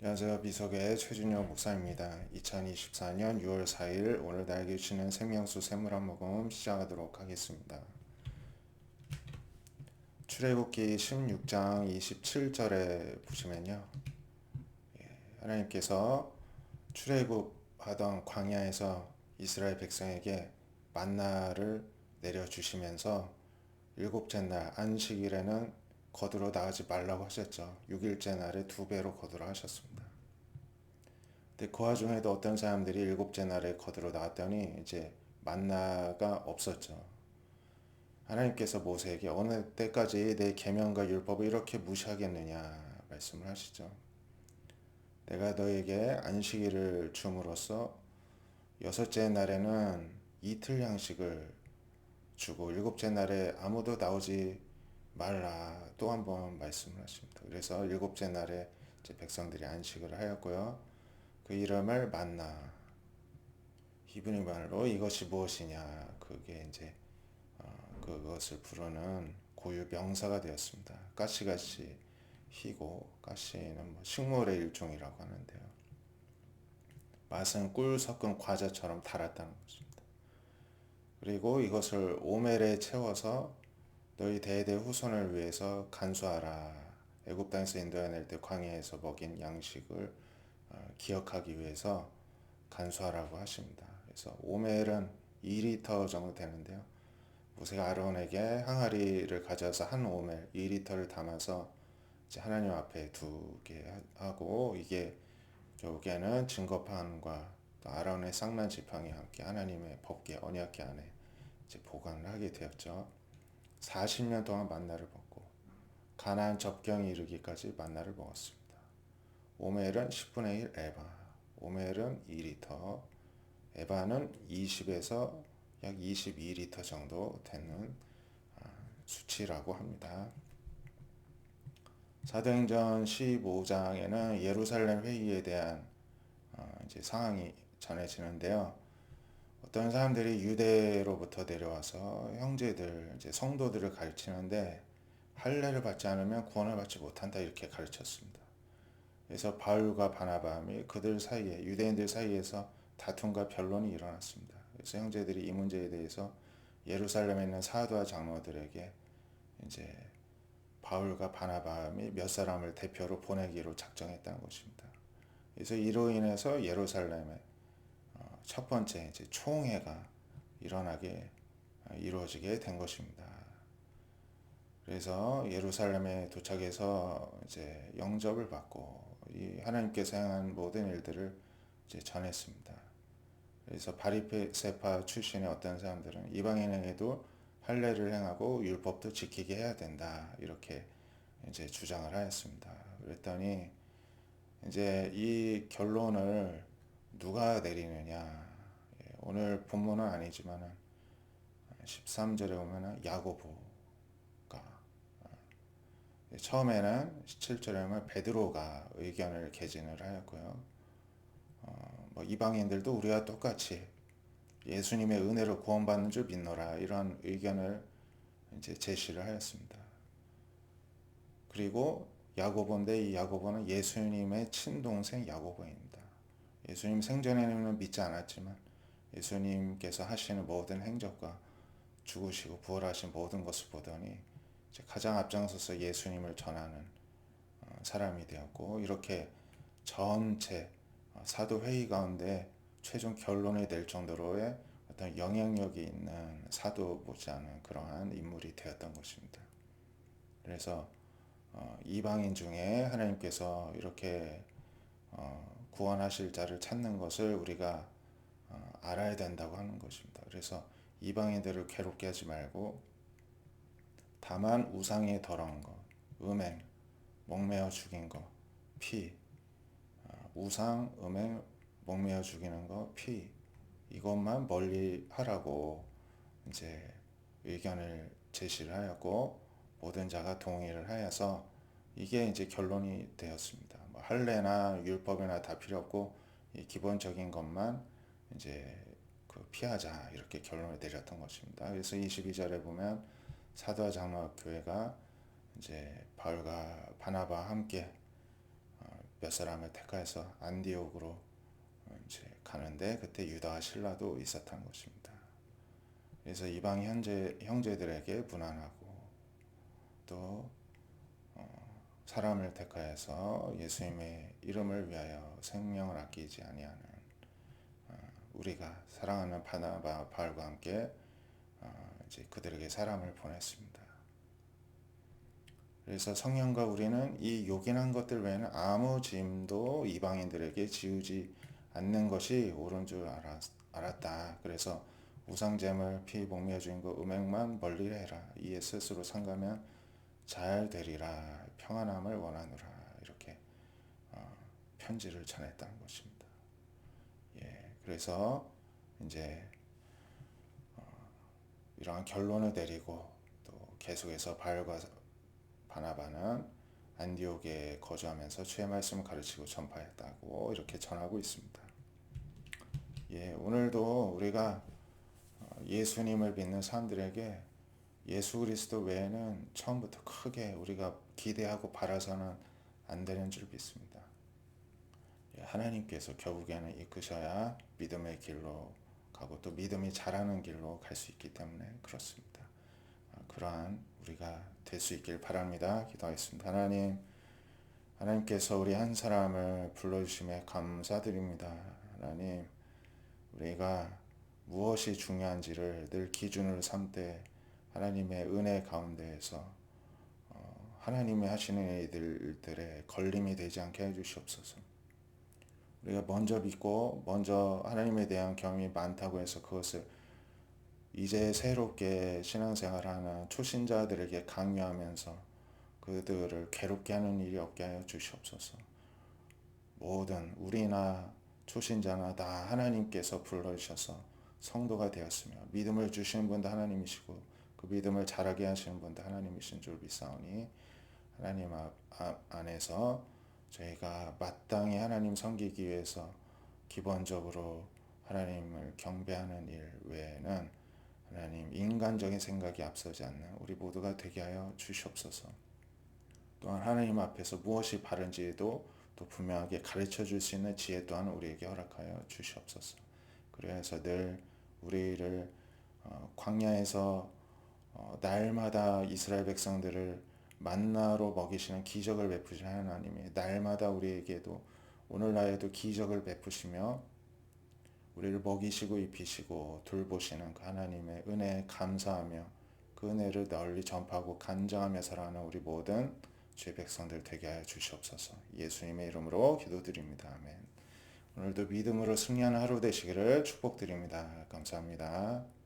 안녕하세요. 비석의 최준영 목사입니다. 2024년 6월 4일 오늘 나에게 주시는 생명수 샘물 한 모금 시작하도록 하겠습니다. 출애굽기 16장 27절에 보시면요. 예, 하나님께서 출애굽하던 광야에서 이스라엘 백성에게 만나를 내려 주시면서 일곱째 날 안식일에는 거두러 나가지 말라고 하셨죠. 6일째 날에 두 배로 거두러 하셨습니다. 근데 그 와중에도 어떤 사람들이 일곱째 날에 거두러 나왔더니 이제 만나가 없었죠. 하나님께서 모세에게 어느 때까지 내 계명과 율법을 이렇게 무시하겠느냐 말씀을 하시죠. 내가 너에게 안식일을 줌으로써 여섯째 날에는 이틀 양식을 주고 일곱째 날에 아무도 나오지 말라 또 한 번 말씀을 하십니다. 그래서 일곱째 날에 이제 백성들이 안식을 하였고요. 그 이름을 만나 히브리 말로 이것이 무엇이냐 그게 이제 어, 그것을 부르는 고유 명사가 되었습니다. 가시가시 희고 가시는 뭐 식물의 일종이라고 하는데요. 맛은 꿀 섞은 과자처럼 달았다는 것입니다. 그리고 이것을 오멜에 채워서 너희 대대 후손을 위해서 간수하라. 애굽 땅에서 인도해낼 때 광야에서 먹인 양식을 어, 기억하기 위해서 간수하라고 하십니다. 그래서 오멜은 2리터 정도 되는데요. 모세가 아론에게 항아리를 가져와서 한 오멜 2리터를 담아서 하나님 앞에 두게 하고 이게 여기에는 증거판과 또 아론의 쌍난 지팡이 함께 하나님의 법계 언약계 안에 이제 보관을 하게 되었죠. 40년 동안 만나를 먹고 가나안 접경이 이르기까지 만나를 먹었습니다. 오멜은 10분의 1 에바, 오멜은 2리터, 에바는 20에서 약 22리터 정도 되는 아, 수치라고 합니다. 사도행전 15장에는 예루살렘 회의에 대한 어, 이제 상황이 전해지는데요. 어떤 사람들이 유대로부터 내려와서 형제들, 이제 성도들을 가르치는데 할례를 받지 않으면 구원을 받지 못한다 이렇게 가르쳤습니다. 그래서 바울과 바나바 및 그들 사이에 유대인들 사이에서 다툼과 변론이 일어났습니다. 그래서 형제들이 이 문제에 대해서 예루살렘에 있는 사도와 장로들에게 이제 바울과 바나바 및몇 사람을 대표로 보내기로 작정했다는 것입니다. 그래서 이로 인해서 예루살렘에 첫 번째 이제 총회가 일어나게 어, 이루어지게 된 것입니다. 그래서 예루살렘에 도착해서 이제 영접을 받고 이 하나님께서 행한 모든 일들을 이제 전했습니다. 그래서 바리세파 출신의 어떤 사람들은 이방인에게도 할례를 행하고 율법도 지키게 해야 된다 이렇게 이제 주장을 하였습니다. 그랬더니 이제 이 결론을 누가 내리느냐. 예, 오늘 본문은 아니지만은 13절에 보면은 야고보가 어, 처음에는 17절에 보면 베드로가 의견을 개진을 하였고요. 어, 뭐 이방인들도 우리와 똑같이 예수님의 은혜로 구원받는 줄 믿노라 이런 의견을 이제 제시를 하였습니다. 그리고 야고보인데 이 야고보는 예수님의 친동생 야고보입니다. 예수님 생전에는 믿지 않았지만 예수님께서 하시는 모든 행적과 죽으시고 부활하신 모든 것을 보더니 가장 앞장서서 예수님을 전하는 어, 사람이 되었고 이렇게 전체 어, 사도 회의 가운데 최종 결론이 될 정도로의 어떤 영향력이 있는 사도 보지 않은 그러한 인물이 되었던 것입니다. 그래서 어, 이방인 중에 하나님께서 이렇게 구원하실 자를 찾는 것을 우리가 어, 알아야 된다고 하는 것입니다. 그래서 이방인들을 괴롭게 하지 말고 다만 우상이 더러운 것, 음행, 목매어 죽인 것, 피, 어, 우상, 음행, 목매어 죽이는 것, 피 이것만 멀리 하라고 이제 의견을 제시를 하였고 모든 자가 동의를 하여서 이게 이제 결론이 되었습니다. 뭐 할례나 율법이나 다 필요 없고 기본적인 것만 이제 그 피하자 이렇게 결론을 내렸던 것입니다. 그래서 22절에 보면 사도와 장로교회가 이제 바울과 바나바 함께 어, 몇 사람을 택하여서 안디옥으로 이제 가는데 그때 유다와 신라도 있었던 것입니다. 그래서 이방 현재 형제들에게 무난하고 또 어, 사람을 택하여서 예수님의 이름을 위하여 생명을 아끼지 아니하는 어, 우리가 사랑하는 바나바 바울과 함께 어, 이제 그들에게 사람을 보냈습니다. 그래서 성령과 우리는 이 요긴한 것들 외에는 아무 짐도 이방인들에게 지우지 않는 것이 옳은 줄 알았, 알았다. 그래서 우상잼을 피 목매 주인 거 음행만 멀리 해라. 이에 스스로 상가면 잘 되리라. 평안함을 원하노라. 이렇게 어, 편지를 전했다는 것입니다. 예, 그래서 이제 어, 이러한 결론을 내리고 또 계속해서 바울과 바나바는 안디옥에 거주하면서 주의 말씀을 가르치고 전파했다고 이렇게 전하고 있습니다. 예, 오늘도 우리가 어, 예수님을 믿는 사람들에게 예수 그리스도 외에는 처음부터 크게 우리가 기대하고 바라서는 안 되는 줄 믿습니다. 예, 하나님께서 결국에는 이끄셔야 믿음의 길로 가고 또 믿음이 자라는 길로 갈 수 있기 때문에 그렇습니다. 아, 그러한 우리가 될 수 있길 바랍니다. 기도하겠습니다. 하나님, 하나님께서 우리 한 사람을 불러주심에 감사드립니다. 하나님, 우리가 무엇이 중요한지를 늘 기준으로 삼되 하나님의 은혜 가운데에서 어, 하나님이 하시는 일들에 걸림이 되지 않게 해주시옵소서. 우리가 먼저 믿고 먼저 하나님에 대한 경험이 많다고 해서 그것을 이제 새롭게 신앙생활하는 초신자들에게 강요하면서 그들을 괴롭게 하는 일이 없게 하여 주시옵소서. 모든 우리나 초신자나 다 하나님께서 불러주셔서 성도가 되었으며 믿음을 주시는 분도 하나님이시고 그 믿음을 자라게 하시는 분도 하나님이신 줄 믿사오니 하나님 안에서 저희가 마땅히 하나님 섬기기 위해서 기본적으로 하나님을 경배하는 일 외에는 하나님 인간적인 생각이 앞서지 않는 우리 모두가 되게 하여 주시옵소서. 또한 하나님 앞에서 무엇이 바른지도 또 분명하게 가르쳐 줄 수 있는 지혜 또한 우리에게 허락하여 주시옵소서. 그래서 늘 우리를 어, 광야에서 어, 날마다 이스라엘 백성들을 만나로 먹이시는 기적을 베푸시는 하나님이 날마다 우리에게도 오늘날에도 기적을 베푸시며 우리를 먹이시고 입히시고 돌보시는 그 하나님의 은혜에 감사하며 그 은혜를 널리 전파하고 간증하며 살아가는 우리 모든 주의 백성들 되게 하여 주시옵소서. 예수님의 이름으로 기도드립니다. 아멘. 오늘도 믿음으로 승리하는 하루 되시기를 축복드립니다. 감사합니다.